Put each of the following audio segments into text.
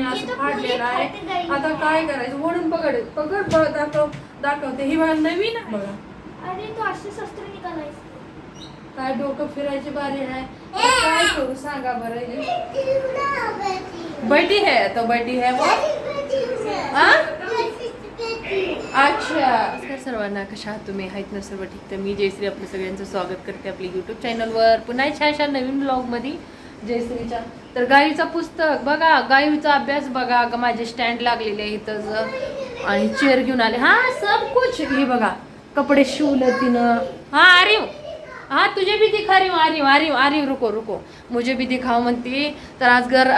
बहिणीने असं फाडलेलं आहे. आता काय करायचं? ओढून पकड पकड दाखव दाखवते. ही बघा नवीन आहे. बघा. अरे तो असे शस्त्र निघालाय काय डोकं फिरायची बारी आहे? काय करू सांगा बरं हे? बैठी है तो बैठी है वो हा? अच्छा. नमस्कार सर्वांना कशा आहात तुम्ही? आहेत ना सर्व ठीक? तर मी जयश्री आपलं सगळ्यांचं स्वागत करते आपल्या यूट्यूब चॅनलवर पुन्हा छान छान नवीन ब्लॉगमध्ये जयश्रीच्या. तर गाईचा पुस्तक बघा गाईचा अभ्यास बघा अगं माझे स्टँड लागलेले आहे इथं आणि चेअर घेऊन आले. हा सब कुछ. हे बघा कपडे शिवलं तिनं. हा अरे हा तुझे भी दिखा रिव आरिव आरिव आरिव रुको रुको. मुझे भी दिखाव म्हणते. तर आज घर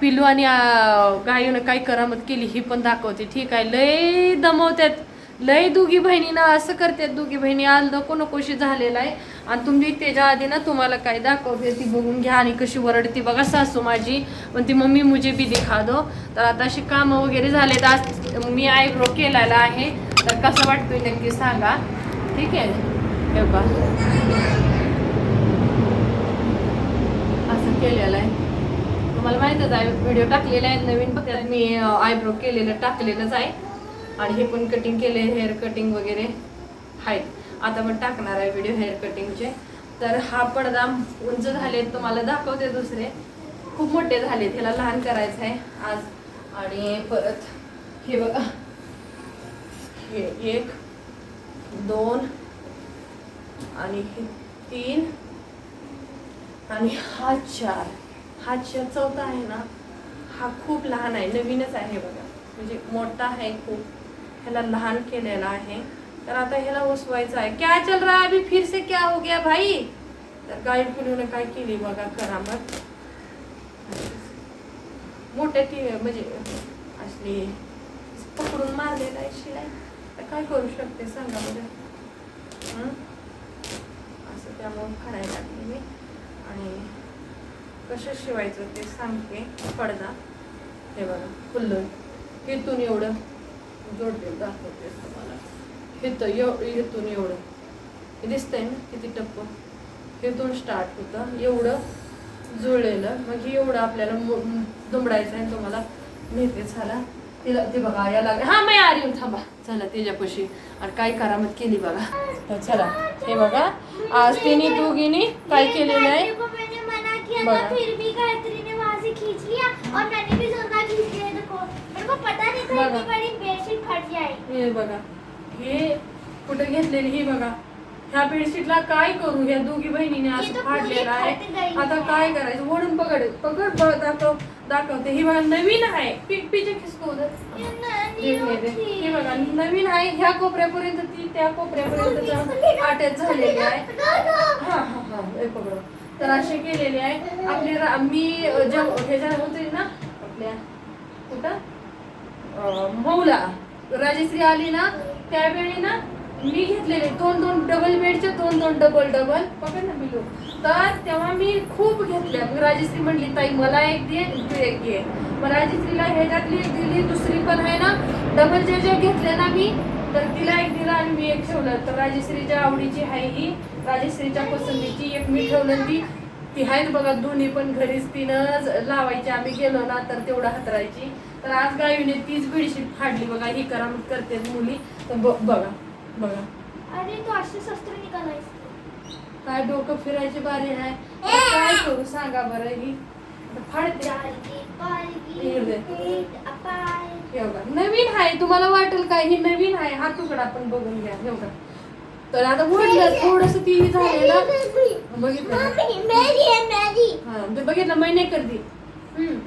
पिलू आणि अ, गायीनं काय करामत केली ही पण दाखवते. ठीक आहे लय दमवत्यात. लय दोघी बहिणीनं असं करतात दोघी बहिणी आज नको नकोशी झालेला आहे? आणि तुम्ही त्याच्या आधी ना तुम्हाला काय दाखवते ती बघून घ्या आणि कशी वरडती. बघा सासू माझी पण ती मम्मी मुझे बी दिखा दो तर आता अशी कामं वगैरे झाले तर आज मी आयब्रो केलेला आहे. तर कसं वाटतोय नक्की सांगा. ठीक आहे? बघा. असं केलेलं आहे. तुम्हाला माहीतच आहे व्हिडिओ टाकलेला आहे नवीन बघा मी आयब्रो केलेलं टाकलेलंच आहे. आणि हे पण कटिंग केले हेअर कटिंग वगैरे आहेत. आता पण टाकणार आहे व्हिडिओ हेअर कटिंगचे तर हा पडदा उंच झाले तुम्हाला दाखवते दुसरे. खूप मोठे झाले त्याला लहान करायचं आहे आज. आणि परत हे बघा. हे एक दोन आणि हे तीन आणि हा चार. हा चार चौथा आहे ना हा खूप लहान आहे नवीनच आहे बघा. म्हणजे मोठा आहे खूप. ह्याला लहान केलेला आहे. तर आता ह्याला उसवायचं आहे. क्या चल रहा है अभी? फिर से क्या हो गया भाई? तर गाई पिढीने काय केली बघा करामत मोठ्या टी म्हणजे असली पकडून मारलेला आहे शिलाय तर काय करू शकते सांगा म्हणजे असं त्यामुळे फाडायला लागली मी. आणि कसं शिवायचं ते सांगते. पडदा. हे बघा फुल्लून तिथून एवढं. जोडले दाखवते तुम्हाला. हेतं एव हेतून एवढं. हे दिसतंय ना किती टप्प? हेतून स्टार्ट होतं. एवढं जुळलेलं. मग हे एवढं आपल्याला दुमडायचं आहे तुम्हाला नेते झाला. तिला ते बघा याला हा मी आली हूं, थांबा. चला त्याच्यापाशी आणि काय करामत केली बघा. तर चला हे बघा. आज तिने दोघींनी काय केलेलं आहे? को बेडशीट हे बघा. हे कुठे घेतलेली ही बघा. ह्या बेडशीटला काय करू? ह्या दोघी बहिणीने हे असं फाडलेलं पूरी आहे. आता है. काय करायचं? ओढून पकड. पकड दाखव. दाखवते. ही बघा नवीन आहे. पीक पीचे खिसको. हे बघा नवीन आहे. ह्या कोपऱ्यापर्यंत ती त्या कोपऱ्यापर्यंत अटॅच झालेली आहे. हा हा हा. हे पकडा. तर असे केलेले आहे. आपले मी जेव्हा ह्याच्या होते ना आपल्या कुठं? अं, मौला राजश्री आली ना त्यावेळी ना मी घेतलेले दोन दोन डबल बेडचे दोन दोन डबल डबल बघा ना बिलो. तर तेव्हा मी खूप घेतल्या. मग राजश्री म्हणली ताई मला एक दे तू एक घे. मग राजश्रीला ह्याच्यातली एक दिली दुसरी पण आहे ना. डबल जे जे घेतले ना मी तर तिला एक दिला आणि मी एक ठेवलं. तर राजश्रीच्या आवडीची आहे ही. राजश्रीच्या पसंतीची एक मी ठेवलं ती. ती आहेत बघा दोन्ही पण घरीच तिनं लावायची. आम्ही गेलो ना तर तेवढं हातरायची. तर आज गावीने तीच बेडशीट फाडली बघा ही करामत करते मुली. तर बघा बघा. अरे तो असे शस्त्र निघालाय काय डोकं फिरायची बारी आहे? काय करू सांगा बरं ही. फाडते. नवीन आहे तुम्हाला वाटेल काय? ही नवीन आहे. हा तुकडा पण बघून घ्या. हे बघा. तर आता ओढलं थोडस ती झालेलं बघितलं है हा ते बघितलं महिने करती. हम्म.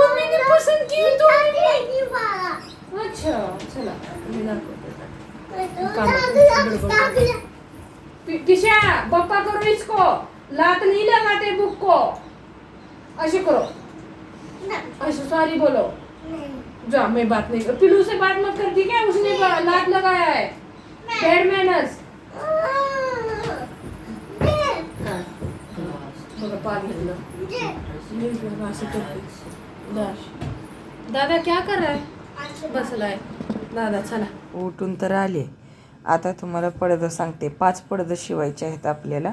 मम्मीने पसंत की तो. अच्छा चला मी दाखवते. किशा बप्पा करो इसको. लात नहीं लगाते बुक को. ऐसे करो. ऐसे सॉरी बोलो. जा मैं बात नहीं कर पिलू से बात मत करती क्या? उसने बा- लात लगाया है। बैड मैनर्स बघा पार घेतलं मी बघा असं करते दाश. दादा क्या कर रहा है? बसलाय दादा चला। उठून तर आले. आता तुम्हाला पडदं सांगते. पाच पडदं शिवायचे आहेत आपल्याला.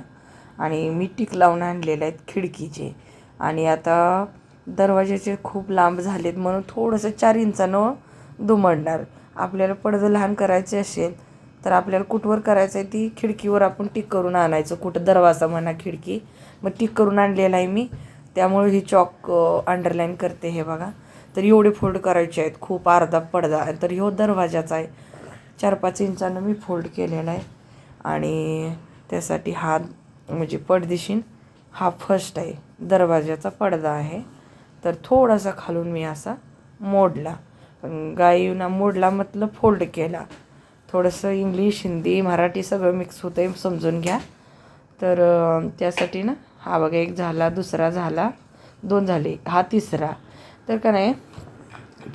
आणि मी टिक लावून आणलेले आहेत खिडकीचे. आणि आता दरवाजाचे खूप लांब झालेत म्हणून थोडंसं चार इंचानं दुमडणार. आपल्याला पडदं लहान करायचे असेल तर आपल्याला कुठवर करायचं आहे ती खिडकीवर आपण टिक करून आणायचं. कुठं दरवाजा म्हणा खिडकी. मग टिक करून आणलेला आहे मी. त्यामुळे ही चॉक अंडरलाईन करते हे बघा. तर एवढे फोल्ड करायचे आहेत. खूप अर्धा पडदा आहे. तर ह्यो दरवाजाचा आहे. चार पाच इंचानं मी फोल्ड केलेला आहे. आणि त्यासाठी हा म्हणजे पडदिशीन हा फर्स्ट आहे. दरवाजाचा पडदा आहे. तर थोडासा खालून मी असा मोडला. पण गाईना मोडला मतलब फोल्ड केला. थोडंसं इंग्लिश हिंदी मराठी सगळं मिक्स होतं आहे समजून घ्या. तर त्यासाठी ना हा बघा एक झाला दुसरा झाला दोन झाले हा तिसरा. तर का नाही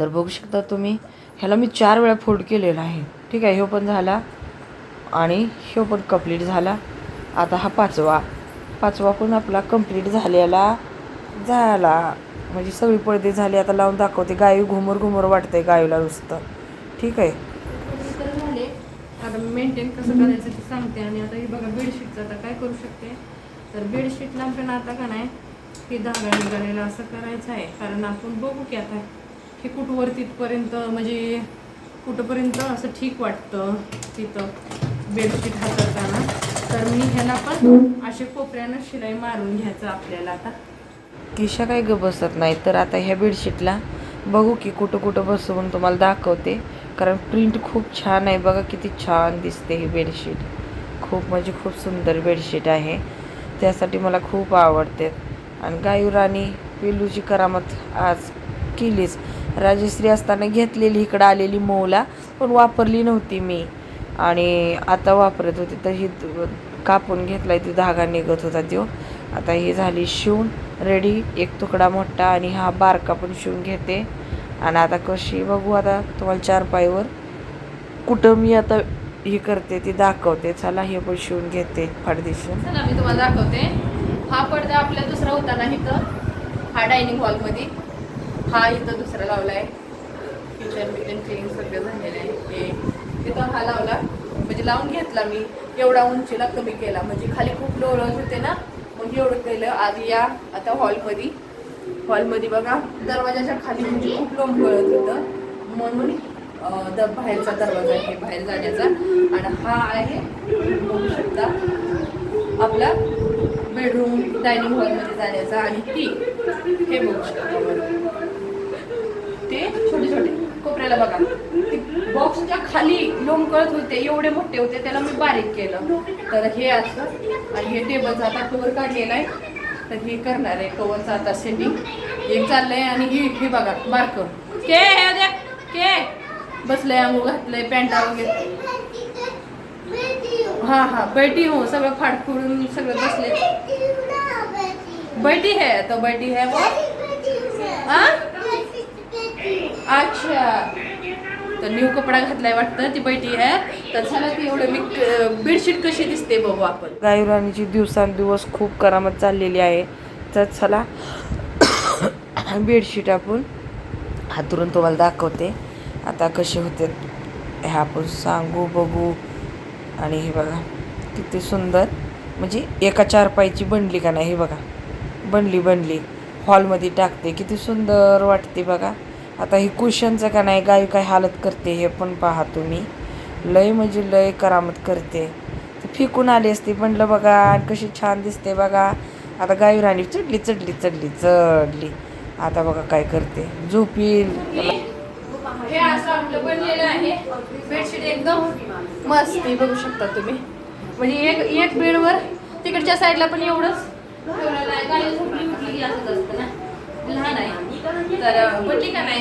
तर बघू शकता तुम्ही ह्याला मी चार वेळा फोल्ड केलेला आहे. ठीक आहे ह्यो पण झाला आणि ह्यो पण कंप्लीट झाला. आता हा पाचवा. पाचवा पण आपला कंप्लीट झालेला. झाला. म्हणजे सगळी पडदे झाली आता लावून दाखवते. गायू घुमर घुमर वाटतंय गायूला नुसतं. ठीक आहे? तर झाले आता मेंटेन कसं करायचं ते सांगते आणि आता हे बघा बेडशीटचं आता काय करू शकते? तर बेडशीटला पण आता का नाही हे धागा निघालेला असं करायचं आहे. कारण आपण बघू की आता हे कुठवर तिथपर्यंत म्हणजे कुठंपर्यंत असं ठीक वाटतं तिथं बेडशीट हाताळताना तर मी ह्याला पण असे कोपऱ्यानं शिलाई मारून घ्यायचं आपल्याला आता. खिशा काय ग बसत नाही. तर आता ह्या बेडशीटला बघू की कुठं कुठं बसवून तुम्हाला दाखवते. कारण प्रिंट खूप छान आहे. बघा किती छान दिसते ही बेडशीट खूप म्हणजे खूप सुंदर बेडशीट आहे. त्यासाठी मला खूप आवडते. आणि गायू राणी पिल्लूची करामत आज केलीच. राजश्री असताना घेतलेली इकडं आलेली मऊला पण वापरली नव्हती मी. आणि आता वापरत होते. तर ही कापून घेतलाय. ती धागा निघत होता तो आता ही झाली शिवून. रेडी एक तुकडा मोठा आणि हा बारका पण शिवून घेते. आणि आता कशी बघू आता तुम्हाला चार पायवर कुठं मी आता हे करते ती दाखवते. चला हे पण शिवून घेते फाडदिशी चला मी तुम्हाला दाखवते. हा पडदा आपला दुसरा होता ना इथं. हा डायनिंग हॉलमध्ये हा इथं दुसरा लावलाय किचन बिचन क्लिनिंग सगळं झालेलं आहे. हे तिथं हा लावला. म्हणजे लावून घेतला मी. एवढा उंचीला कमी केला. म्हणजे खाली खूप लोळत होते ना. मग एवढं केलं आधी या आता हॉलमध्ये. हॉलमध्ये बघा दरवाजाच्या खाली म्हणजे खूप लोंब गळत होतं. म्हणून द बाहेरचा दरवाजा आहे बाहेर जाण्याचा. आणि हा आहे बघू शकता आपला बेडरूम डायनिंग हॉलमध्ये जाण्याचा. आणि ती हे बघू शकता ते छोटे छोटे कोपऱ्याला बघा. खाली लोंबकळत होते एवढे मोठे होते त्याला मी बारीक केलं. तर हे असं आणि हे टेबलचा आता कवर काढलेला आहे. तर हे करणार आहे कवरचं आता सेटिंग एक चाललंय आणि ही हे बघा बारक के हे द्या के? बसलंय अंगू घातलंय पॅन्टा वगैरे. हा हा बैठी हो सगळं फाडफुडून सगळं बसले बैठी है तो बैठी है वो? अच्छा. तर न्यू कपडा घातलाय वाटतं ती बैठी आहे. तर झालं की एवढं मी बेडशीट कशी दिसते बघू आपण. गायराणीची दिवसांदिवस खूप करामत चाललेली आहे. तर चला बेडशीट आपण हातरून तुम्हाला दाखवते. आता कसे होते हे आपण सांगू बघू. आणि हे बघा किती सुंदर. म्हणजे एका चार पायची बनली का नाही हे बघा. बनली बनली. हॉलमध्ये टाकते किती सुंदर वाटते बघा. आता ही कुशनचं का नाही गाय काय हालत करते हे पण पहा तुम्ही. लय म्हणजे लय करामत करते. तर आली असती म्हणलं बघा आणि कशी छान दिसते बघा. आता गाय राणी चढली चढली चढली चढली. आता बघा काय करते. झोपील. हे असं आपलं बनलेलं आहे. बेडशीट एकदम मस्त आहे बघू शकता तुम्ही. म्हणजे एक एक बेडवर तिकडच्या साईडला पण एवढंच. ठेवलेलं आहे झोपली उठली असतं ना. लहान आहे. तर म्हटली का नाही?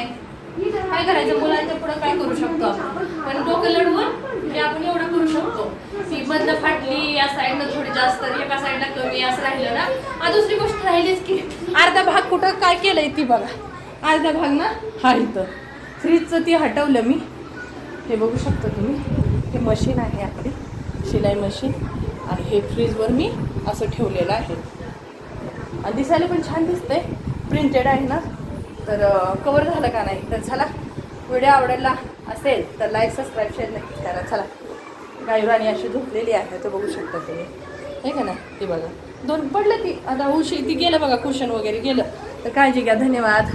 काय करायचं? मुलांच्या पुढं काय करू शकतो आपण? पण डोकं लढवून म्हणजे आपण एवढं करू शकतो. ती मधलं फाटली या साईडनं थोडी जास्त एका साईडला कमी असं राहिलं ना आणि दुसरी गोष्ट राहिलीच की अर्धा भाग कुठं काय केलंय ती बघा. अर्धा भाग ना? हा इथं. फ्रीजचं ती हटवलं मी. हे बघू शकता तुम्ही. हे मशीन आहे आपली. शिलाई मशीन आणि हे फ्रीजवर मी असं ठेवलेलं आहे. आणि दिसायला पण छान दिसतंय. प्रिंटेड आहे ना? तर कवर झालं का नाही? तर चला व्हिडिओ आवडायला असेल तर लाईक सबस्क्राईब शेअर नक्की करा. चला गायराणी अशी झोपलेली आहे तर बघू शकता तुम्ही. हे का ना ती बघा. दोन पडलं ती आता उशी ती गेलं बघा कुशन वगैरे गेलं. तर काळजी घ्या. धन्यवाद.